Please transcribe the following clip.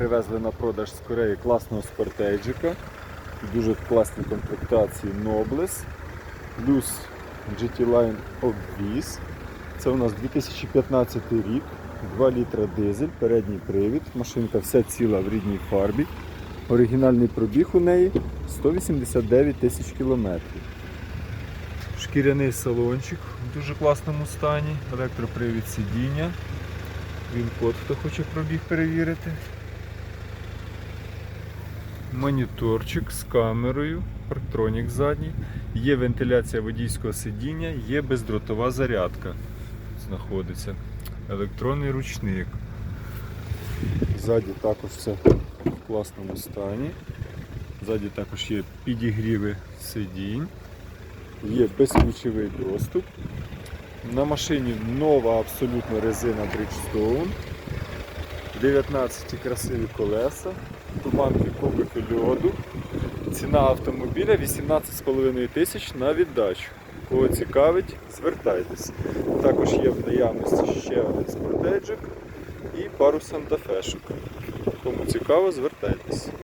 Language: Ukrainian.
привезли на продаж з Кореї класного спортейджика. Дуже класні комплектації Nobles. Плюс GT Line Obvious. Це у нас 2015 рік, 2 літра дизель, передній привід. Машинка вся ціла в рідній фарбі. Оригінальний пробіг у неї 189 тисяч кілометрів. Шкіряний салончик в дуже класному стані, електропривід сидіння. Він код, хто хоче пробіг перевірити. Моніторчик з камерою, парктронік задній. Є вентиляція водійського сидіння, є бездротова зарядка. Знаходиться. Електронний ручник. Ззаді також все в класному стані. Ззаді також є підігріви сидінь, є безключовий доступ. На машині нова абсолютно резина Bridgestone. 19 красиві колеса, туманки кубики льоду. Ціна автомобіля 18,5 тисяч на віддачу. Кого цікавить, звертайтесь. Також є в наявності ще один спортеджик і пару сантафешок. Кому цікаво, звертайтесь.